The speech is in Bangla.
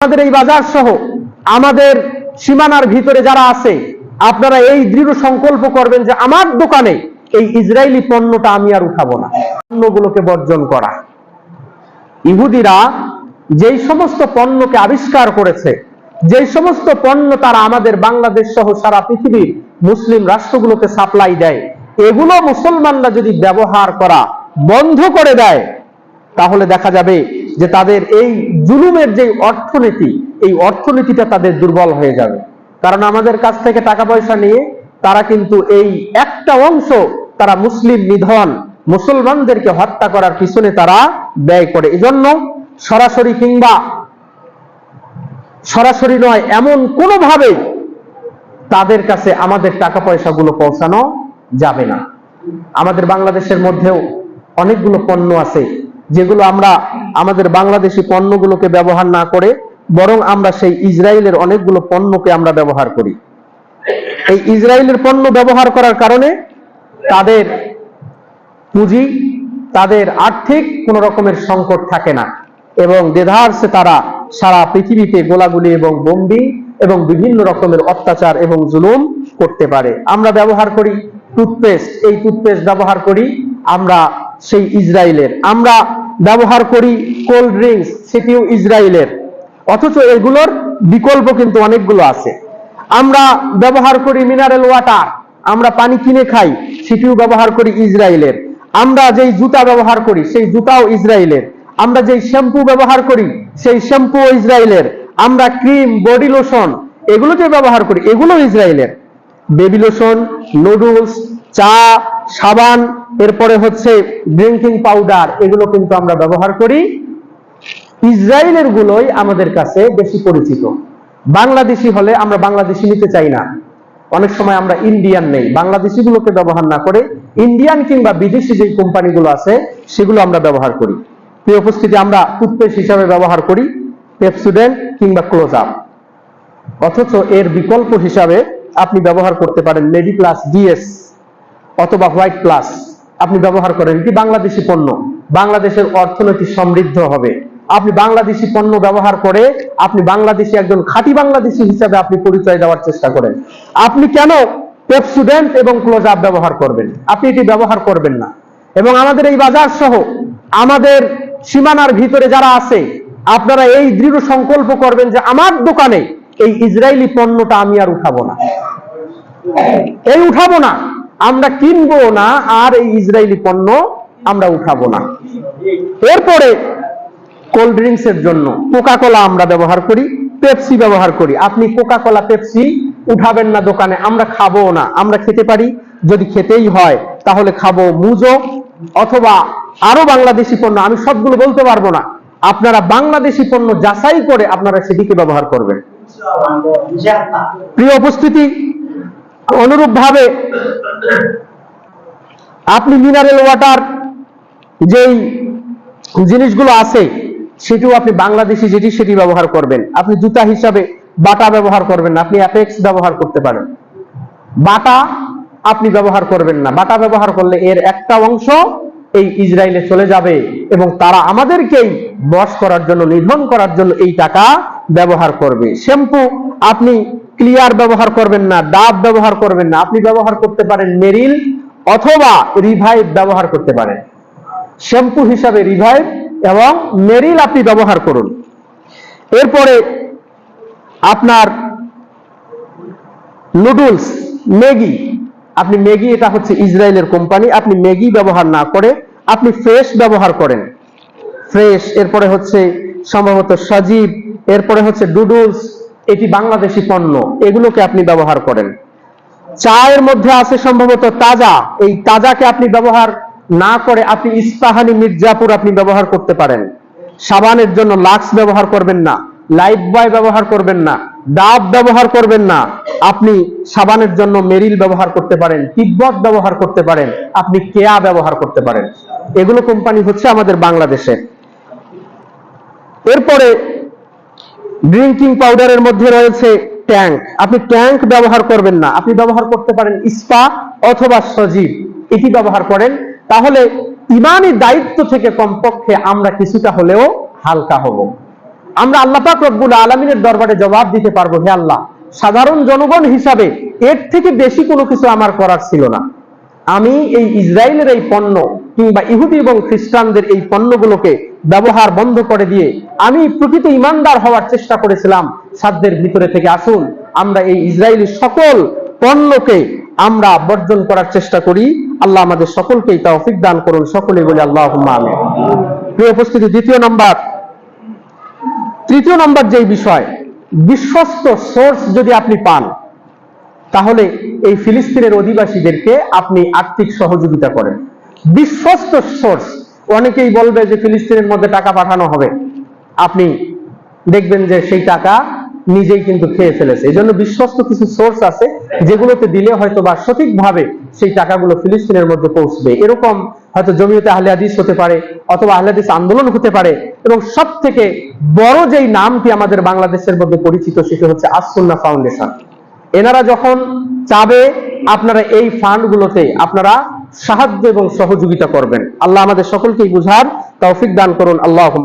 আমাদের এই বাজার সহ আমাদের সীমানার ভিতরে যারা আছে, আপনারা এই দৃঢ় সংকল্প করবেন যে আমার দোকানে এই ইসরায়েলি পণ্যটা আমি আর উঠাবো না। পণ্যগুলোকে বর্জন করা। ইহুদিরা যেই সমস্ত পণ্যকে আবিষ্কার করেছে, যেই সমস্ত পণ্য তারা আমাদের বাংলাদেশ সহ সারা পৃথিবীর মুসলিম রাষ্ট্রগুলোকে সাপ্লাই দেয়, এগুলো মুসলমানরা যদি ব্যবহার করা বন্ধ করে দেয় তাহলে দেখা যাবে যে তাদের এই জুলুমের যে অর্থনীতি, এই অর্থনীতিটা তাদের দুর্বল হয়ে যাবে। কারণ আমাদের কাছ থেকে টাকা পয়সা নিয়ে তারা কিন্তু এই একটা অংশ তারা মুসলিম নিধন, মুসলমানদেরকে হত্যা করার পিছনে তারা ব্যয় করে। এজন্য সরাসরি কিংবা সরাসরি নয়, এমন কোনোভাবে তাদের কাছে আমাদের টাকা পয়সাগুলো পৌঁছানো যাবে না। আমাদের বাংলাদেশের মধ্যেও অনেকগুলো পণ্য আছে যেগুলো আমরা আমাদের বাংলাদেশি পণ্যগুলোকে ব্যবহার না করে, বরং আমরা সেই ইসরায়েলের অনেকগুলো পণ্যকে আমরা ব্যবহার করি। এই ইসরায়েলের পণ্য ব্যবহার করার কারণে তাদের পুঁজি, তাদের আর্থিক কোন রকমের সংকট থাকে না এবং দেধারসে তারা সারা পৃথিবীতে গোলাগুলি এবং বম্বি এবং বিভিন্ন রকমের অত্যাচার এবং জুলুম করতে পারে। আমরা ব্যবহার করি টুথপেস্ট। এই টুথপেস্ট ব্যবহার করি আমরা সেই ইসরায়েলের। আমরা ব্যবহার করি কোল্ড ড্রিঙ্কস সেটিও ইসরায়েলের। অথচ এগুলোর বিকল্প কিন্তু অনেকগুলো আছে। আমরা ব্যবহার করি মিনারেল ওয়াটার আমরা পানি কিনে খাই, সেটিও ব্যবহার করি ইসরায়েলের। আমরা যেই জুতা ব্যবহার করি, সেই জুতাও ইসরায়েলের। আমরা যেই শ্যাম্পু ব্যবহার করি, সেই শ্যাম্পু ইসরায়েলের। আমরা ক্রিম, বডি লোশন এগুলো যে ব্যবহার করি এগুলো ইসরায়েলের। বেবি লোশন, নুডলস, চা, সাবান এরপরে হচ্ছে ড্রিঙ্কিং পাউডার এগুলো কিন্তু আমরা ব্যবহার করি। ইসরায়েলের গুলোই আমাদের কাছে বেশি পরিচিত। বাংলাদেশি হলে আমরা বাংলাদেশি নিতে চাই না। অনেক সময় আমরা ইন্ডিয়ান নেই। বাংলাদেশি গুলোকে ব্যবহার না করে ইন্ডিয়ান কিংবা বিদেশি যে কোম্পানিগুলো আছে, সেগুলো আমরা ব্যবহার করি। প্রিয় উপস্থিতি, আমরা টুথপেস্ট হিসাবে ব্যবহার করি পেপসুডেন্ট কিংবা ক্লোজ আপ অথচ এর বিকল্প হিসাবে আপনি ব্যবহার করতে পারেন মেডি প্লাস ডিএস অথবা হোয়াইট প্লাস আপনি ব্যবহার করেন কি? বাংলাদেশি পণ্য। বাংলাদেশের অর্থনীতি সমৃদ্ধ হবে। আপনি বাংলাদেশি পণ্য ব্যবহার করে আপনি বাংলাদেশি একজন খাঁটি বাংলাদেশি হিসাবে আপনি পরিচয় দেওয়ার চেষ্টা করেন। আপনি কেন পেপসুডেন্ট এবং ক্লোজ আপ ব্যবহার করবেন? আপনি এটি ব্যবহার করবেন না। এবং আমাদের এই বাজার সহ আমাদের সীমানার ভিতরে যারা আছে, আপনারা এই দৃঢ় সংকল্প করবেন যে আমার দোকানে এই ইসরায়েলি পণ্যটা আমি আর উঠাবো না। এই উঠাবো না। আমরা কিনবো না আর এই ইসরায়েলি পণ্য আমরা উঠাবো না। এরপরে কোল্ড ড্রিঙ্কস এর জন্য কোকা কোলা আমরা ব্যবহার করি, পেপসি ব্যবহার করি। আপনি কোকা কোলা পেপসি উঠাবেন না দোকানে, আমরা খাব না। আমরা খেতে পারি, যদি খেতেই হয়, তাহলে খাব মুজো অথবা আরও বাংলাদেশি পণ্য, আমি সবগুলো বলতে পারব না। আপনারা বাংলাদেশি পণ্য যাচাই করে আপনারা সেটিকে ব্যবহার করবেন। প্রিয় উপস্থিতি অনুরূপ ভাবে আপনি মিনারেল ওয়াটার যেই জিনিসগুলো আছে, সেটিও আপনি বাংলাদেশি যেটি সেটি ব্যবহার করবেন। আপনি জুতা হিসাবে বাটা ব্যবহার করবেন না, আপনি অ্যাপেক্স ব্যবহার করতে পারেন। বাটা আপনি ব্যবহার করবেন না। বাটা ব্যবহার করলে এর একটা অংশ এই ইসরায়েলে চলে যাবে এবং তারা আমাদেরকেই বস করার জন্য, নিধন করার জন্য এই টাকা ব্যবহার করবে। শ্যাম্পু আপনি ক্লিয়ার ব্যবহার করবেন না ডাব ব্যবহার করবেন না। আপনি ব্যবহার করতে পারেন মেরিল অথবা রিভাইভ ব্যবহার করতে পারেন। শ্যাম্পু হিসাবে রিভাইভ এবং মেরিল আপনি ব্যবহার করুন। এরপরে আপনার নুডলস ম্যাগি আপনি ম্যাগি এটা হচ্ছে ইসরায়েলের কোম্পানি আপনি ম্যাগি ব্যবহার না করে আপনি ফ্রেশ ব্যবহার করেন। ফ্রেশ এরপরে হচ্ছে সম্ভবত সজীব এরপরে হচ্ছে ডুডলস এটি বাংলাদেশি পণ্য। এগুলোকে আপনি ব্যবহার করেন। চায়ের মধ্যে আছে সম্ভবত তাজা। এই তাজাকে আপনি ব্যবহার না করে আপনি ইস্পাহানি মির্জাপুর আপনি ব্যবহার করতে পারেন। সাবানের জন্য লাক্স ব্যবহার করবেন না, লাইফ বয় ব্যবহার করবেন না, ডাব ব্যবহার করবেন না। আপনি সাবানের জন্য মেরিল ব্যবহার করতে পারেন, তিব্বত ব্যবহার করতে পারেন, আপনি কেয়া ব্যবহার করতে পারেন। এগুলো কোম্পানি হচ্ছে আমাদের বাংলাদেশের এরপরে ড্রিঙ্কিং পাউডারের মধ্যে রয়েছে ট্যাঙ্ক। আপনি ট্যাঙ্ক ব্যবহার করবেন না। আপনি ব্যবহার করতে পারেন ইস্পা অথবা সজীব। এটি ব্যবহার করেন। তাহলে ইমানি দায়িত্ব থেকে কমপক্ষে আমরা কিছুটা হলেও হালকা হব। আমরা আল্লাহ পাক রব্বুল আলমিনের দরবারে জবাব দিতে পারব, হে আল্লাহ, সাধারণ জনগণ হিসাবে এর থেকে বেশি কোনো কিছু আমার করার ছিল না। আমি এই ইসরায়েলের এই পণ্য কিংবা ইহুদি এবং খ্রিস্টানদের এই পণ্যগুলোকে ব্যবহার বন্ধ করে দিয়ে আমি প্রকৃত ইমানদার হওয়ার চেষ্টা করেছিলাম, সাধ্যের ভিতরে থেকে আসুন। আমরা এই ইসরায়েলি সকল পণ্যকে আমরা বর্জন করার চেষ্টা করি। আল্লাহ আমাদের সকলকেই তৌফিক দান করুন সকলে বলে আল্লাহ আমিন। প্রিয় উপস্থিতি, দ্বিতীয় নম্বর। তৃতীয় নম্বর যেই বিষয়, বিশ্বস্ত সোর্স যদি আপনি পান, তাহলে এই ফিলিস্তিনের অধিবাসীদেরকে আপনি আর্থিক সহযোগিতা করেন। বিশ্বস্ত সোর্স অনেকেই বলবে যে ফিলিস্তিনের মধ্যে টাকা পাঠানো হবে। আপনি দেখবেন যে সেই টাকা নিজেই কিন্তু খেয়ে ফেলেছে। এই জন্য বিশ্বস্ত কিছু সোর্স আছে, যেগুলোতে দিলে হয়তো বা সঠিকভাবে সেই টাকাগুলো ফিলিস্তিনের মধ্যে পৌঁছবে। এরকম হয়তো জমিয়তে আহলে হাদিস হতে পারে, অথবা আহলে হাদিস আন্দোলন হতে পারে। এবং সব থেকে বড় যেই নামটি আমাদের বাংলাদেশের মধ্যে পরিচিত, সেটি হচ্ছে আসুন্না ফাউন্ডেশন। এনারা যখন চাবে, আপনারা এই ফান্ডগুলোতে আপনারা সাহায্য এবং সহযোগিতা করবেন। আল্লাহ আমাদের সকলকেই বুঝার তৌফিক দান করুন। আল্লাহ